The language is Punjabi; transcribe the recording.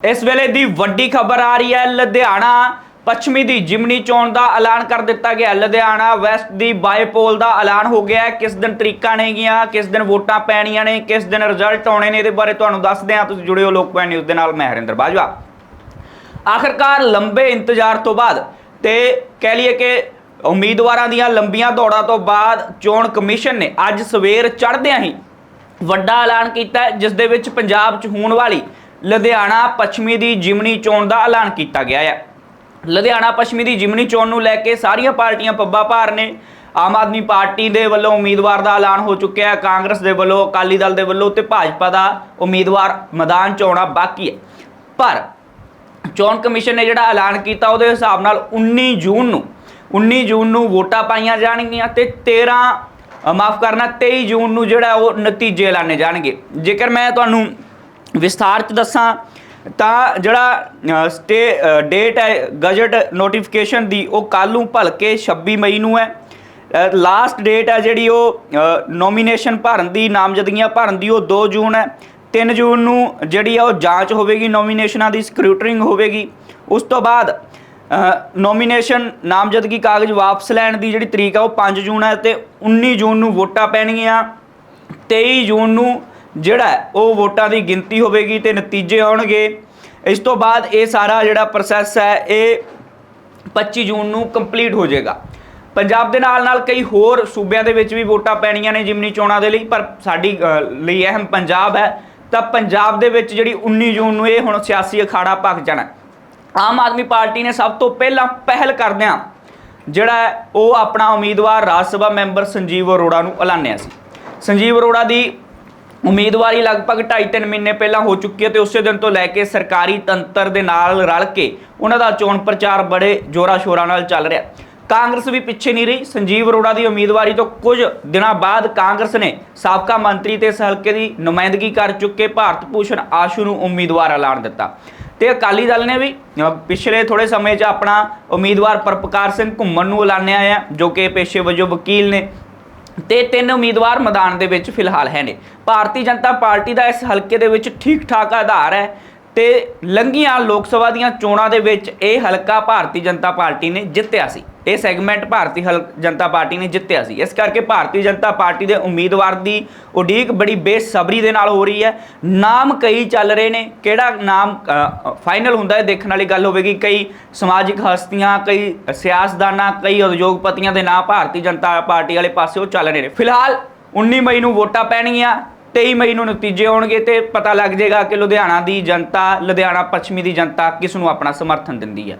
ਇਸ ਵੇਲੇ ਦੀ ਵੱਡੀ ਖਬਰ ਆ ਰਹੀ ਹੈ, ਲੁਧਿਆਣਾ। ਪੱਛਮੀ ਦੀ ਜਿਮਨੀ ਚੋਣ ਦਾ ਐਲਾਨ ਕਰ ਦਿੱਤਾ ਗਿਆ। ਲੁਧਿਆਣਾ ਵੈਸਟ ਦੀ ਬਾਈਪੋਲ ਦਾ ਐਲਾਨ ਹੋ ਗਿਆ ਕਿਸ ਦਿਨ ਤਰੀਕਾਂ ਨੇਗੀਆਂ, ਕਿਸ ਦਿਨ ਵੋਟਾਂ ਪੈਣੀਆਂ ਨੇ, ਕਿਸ ਦਿਨ ਰਿਜ਼ਲਟ ਆਉਣੇ ਨੇ ਇਹਦੇ ਬਾਰੇ ਤੁਹਾਨੂੰ ਦੱਸਦੇ ਹਾਂ। ਤੁਸੀਂ ਹੋ ਲੋਕਪਾਲ ਨਿਊਜ਼ ਦੇ ਨਾਲ, ਮੈਂ ਹਰਿੰਦਰ ਬਾਜਵਾ। ਆਖਰਕਾਰ ਲੰਬੇ ਇੰਤਜ਼ਾਰ ਤੋਂ ਬਾਅਦ ਤੇ ਕਹਿ ਲਈਏ ਕਿ ਉਮੀਦਵਾਰਾਂ ਦੀਆਂ ਲੰਬੀਆਂ ਦੌੜਾਂ ਤੋਂ ਬਾਅਦ ਚੋਣ ਕਮਿਸ਼ਨ ਨੇ ਅੱਜ ਸਵੇਰ ਚੜ੍ਹਦਿਆਂ ਹੀ ਵੱਡਾ ਐਲਾਨ ਕੀਤਾ ਜਿਸ ਦੇ ਵਿੱਚ ਪੰਜਾਬ 'ਚ ਹੋਣ ਵਾਲੀ ਲੁਧਿਆਣਾ ਪੱਛਮੀ ਦੀ ਜਿਮਨੀ ਚੋਣ ਦਾ ਐਲਾਨ ਕੀਤਾ ਗਿਆ ਹੈ। ਲੁਧਿਆਣਾ ਪੱਛਮੀ ਦੀ ਜਿਮਨੀ ਚੋਣ ਨੂੰ ਲੈ ਕੇ ਸਾਰੀਆਂ ਪਾਰਟੀਆਂ ਪੱਬਾ ਭਾਰ ਨੇ। ਆਮ ਆਦਮੀ ਪਾਰਟੀ ਦੇ ਵੱਲੋਂ ਉਮੀਦਵਾਰ ਦਾ ਐਲਾਨ ਹੋ ਚੁੱਕਿਆ ਹੈ। ਕਾਂਗਰਸ ਦੇ ਵੱਲੋਂ, ਅਕਾਲੀ ਦਲ ਦੇ ਵੱਲੋਂ ਤੇ ਭਾਜਪਾ ਦਾ ਉਮੀਦਵਾਰ ਮੈਦਾਨ 'ਚ ਆਉਣਾ ਬਾਕੀ ਹੈ। ਪਰ ਚੋਣ ਕਮਿਸ਼ਨ ਨੇ ਜਿਹੜਾ ਐਲਾਨ ਕੀਤਾ, ਉਹਦੇ ਹਿਸਾਬ ਨਾਲ 19 ਜੂਨ ਨੂੰ 19 ਜੂਨ ਨੂੰ ਵੋਟਾਂ ਪਾਈਆਂ ਜਾਣਗੀਆਂ ਤੇ 13 ਮਾਫ ਕਰਨਾ 23 ਜੂਨ ਨੂੰ ਜਿਹੜਾ ਉਹ ਨਤੀਜੇ ਐਲਾਨੇ ਜਾਣਗੇ। ਜੇਕਰ ਮੈਂ ਤੁਹਾਨੂੰ ਵਿਸਥਾਰ ਚ ਦੱਸਾਂ, ਤਾਂ ਜਿਹੜਾ ਸਟੇ ਡੇਟ ਹੈ ਗਜਟ ਨੋਟੀਫਿਕੇਸ਼ਨ ਦੀ, ਉਹ ਕੱਲ੍ਹ ਨੂੰ ਭਲਕੇ 26 ਮਈ ਨੂੰ ਹੈ। ਲਾਸਟ ਡੇਟ ਹੈ ਜਿਹੜੀ ਉਹ ਨੋਮੀਨੇਸ਼ਨ ਭਰਨ ਦੀ, ਨਾਮਜ਼ਦਗੀਆਂ ਭਰਨ ਦੀ, ਉਹ 2 ਜੂਨ ਹੈ। 3 ਜੂਨ ਨੂੰ ਜਿਹੜੀ ਆ ਉਹ ਜਾਂਚ ਹੋਵੇਗੀ ਨੋਮੀਨੇਸ਼ਨਾਂ ਦੀ ਸਕਰੂਟਰਿੰਗ ਹੋਵੇਗੀ। ਉਸ ਤੋਂ ਬਾਅਦ ਨੋਮੀਨੇਸ਼ਨ ਨਾਮਜ਼ਦਗੀ ਕਾਗਜ਼ ਵਾਪਸ ਲੈਣ ਦੀ ਜਿਹੜੀ ਤਰੀਕ ਆ, ਉਹ 5 ਜੂਨ ਹੈ ਤੇ 19 ਜੂਨ ਨੂੰ ਵੋਟਾਂ ਪੈਣਗੀਆਂ। 23 ਜੂਨ ਨੂੰ ਜਿਹੜਾ ਉਹ ਵੋਟਾਂ ਦੀ ਗਿਣਤੀ ਹੋਵੇਗੀ ਤੇ ਨਤੀਜੇ ਆਉਣਗੇ। ਇਸ ਤੋਂ ਬਾਅਦ ਇਹ ਸਾਰਾ ਜਿਹੜਾ ਪ੍ਰੋਸੈਸ ਹੈ, ਇਹ 25 ਜੂਨ ਨੂੰ ਕੰਪਲੀਟ ਹੋ ਜਾਏਗਾ। ਪੰਜਾਬ ਦੇ ਨਾਲ ਨਾਲ ਕਈ ਹੋਰ ਸੂਬਿਆਂ ਦੇ ਵਿੱਚ ਵੀ ਵੋਟਾਂ ਪੈਣੀਆਂ ਨੇ ਜਿਮਨੀ ਚੋਣਾਂ ਦੇ ਲਈ, ਪਰ ਸਾਡੀ ਲਈ ਅਹਿਮ ਪੰਜਾਬ ਹੈ। ਤਾਂ ਪੰਜਾਬ ਦੇ ਵਿੱਚ ਜਿਹੜੀ 19 ਜੂਨ ਨੂੰ ਇਹ ਹੁਣ ਸਿਆਸੀ ਅਖਾੜਾ ਭਖ ਜਾਣਾ ਆਮ ਆਦਮੀ ਪਾਰਟੀ ਨੇ ਸਭ ਤੋਂ ਪਹਿਲਾਂ ਪਹਿਲ ਕਰਦਿਆਂ ਜਿਹੜਾ ਉਹ ਆਪਣਾ ਉਮੀਦਵਾਰ ਰਾਜ ਸਭਾ ਮੈਂਬਰ ਸੰਜੀਵ ਅਰੋੜਾ ਨੂੰ ਐਲਾਨਿਆ ਸੀ। ਸੰਜੀਵ ਅਰੋੜਾ ਦੀ ਉਮੀਦਵਾਰੀ ਲਗਭਗ 2.5-3 ਮਹੀਨੇ ਪਹਿਲਾਂ ਹੋ ਚੁੱਕੀ ਹੈ ਤੇ ਉਸੇ ਦਿਨ ਤੋਂ ਲੈ ਕੇ ਸਰਕਾਰੀ ਤੰਤਰ ਦੇ ਨਾਲ ਰਲ ਕੇ ਉਹਨਾਂ ਦਾ ਚੋਣ ਪ੍ਰਚਾਰ ਬੜੇ ਜ਼ੋਰਾਂ ਸ਼ੋਰਾਂ ਨਾਲ ਚੱਲ ਰਿਹਾ ਕਾਂਗਰਸ ਵੀ ਪਿੱਛੇ ਨਹੀਂ ਰਹੀ। ਸੰਜੀਵ ਅਰੋੜਾ ਦੀ ਉਮੀਦਵਾਰੀ ਤੋਂ ਕੁਝ ਦਿਨਾਂ ਬਾਅਦ ਕਾਂਗਰਸ ਨੇ ਸਾਬਕਾ ਮੰਤਰੀ ਤੇ ਇਸ ਹਲਕੇ ਦੀ ਨੁਮਾਇੰਦਗੀ ਕਰ ਚੁੱਕੇ ਭਾਰਤ ਭੂਸ਼ਣ ਆਸ਼ੂ ਨੂੰ ਉਮੀਦਵਾਰ ਐਲਾਨ ਦਿੱਤਾ। ਤੇ ਅਕਾਲੀ ਦਲ ਨੇ ਵੀ ਪਿਛਲੇ ਥੋੜੇ ਸਮੇਂ 'ਚ ਆਪਣਾ ਉਮੀਦਵਾਰ ਪਰਪਕਾਰ ਸਿੰਘ ਘੁੰਮਣ ਨੂੰ ਐਲਾਨਿਆ ਹੈ ਜੋ ਕਿ ਪੇਸ਼ੇ ਵਜੋਂ ਵਕੀਲ ਨੇ। ਤੇ ਤਿੰਨ ਉਮੀਦਵਾਰ ਮੈਦਾਨ ਦੇ ਵਿੱਚ ਫਿਲਹਾਲ ਹੈ ਨੇ। ਭਾਰਤੀ ਜਨਤਾ ਪਾਰਟੀ ਦਾ ਇਸ ਹਲਕੇ ਦੇ ਵਿੱਚ ਠੀਕ ਠਾਕ ਆਧਾਰ ਹੈ। ਤੇ ਲੰਘੀਆਂ ਲੋਕ ਸਭਾ ਦੀਆਂ ਚੋਣਾਂ ਦੇ ਵਿੱਚ ਇਹ ਹਲਕਾ ਭਾਰਤੀ ਜਨਤਾ ਪਾਰਟੀ ਨੇ ਜਿੱਤਿਆ ਸੀ। ਇਹ ਸੈਗਮੈਂਟ ਭਾਰਤੀ ਹਲ- ਜਨਤਾ ਪਾਰਟੀ ਨੇ ਜਿੱਤਿਆ ਸੀ। ਇਸ ਕਰਕੇ ਭਾਰਤੀ ਜਨਤਾ ਪਾਰਟੀ ਦੇ ਉਮੀਦਵਾਰ ਦੀ ਉਡੀਕ ਬੜੀ ਬੇਸਬਰੀ ਦੇ ਨਾਲ ਹੋ ਰਹੀ ਹੈ। ਨਾਮ ਕਈ ਚੱਲ ਰਹੇ ਨੇ। ਕਿਹੜਾ ਨਾਮ ਫਾਈਨਲ ਹੁੰਦਾ ਹੈ ਦੇਖਣ ਵਾਲੀ ਗੱਲ ਹੋਵੇਗੀ। ਕਈ ਸਮਾਜਿਕ ਹਸਤੀਆਂ, ਕਈ ਸਿਆਸਦਾਨਾਂ ਕਈ ਉਦਯੋਗਪਤੀਆਂ ਦੇ ਨਾਂ ਭਾਰਤੀ ਜਨਤਾ ਪਾਰਟੀ ਵਾਲੇ ਪਾਸੇ ਉਹ ਚੱਲ ਰਹੇ ਨੇ। ਫਿਲਹਾਲ 19 ਮਈ ਨੂੰ ਵੋਟਾਂ ਪੈਣਗੀਆਂ। 23 ਮਈ ਨੂੰ ਨਤੀਜੇ ਆਉਣਗੇ ਤੇ ਪਤਾ ਲੱਗ ਜਾਏਗਾ ਕਿ ਲੁਧਿਆਣਾ ਦੀ ਜਨਤਾ, ਲੁਧਿਆਣਾ ਪੱਛਮੀ ਦੀ ਜਨਤਾ ਕਿਸ ਨੂੰ ਆਪਣਾ ਸਮਰਥਨ ਦਿੰਦੀ ਹੈ।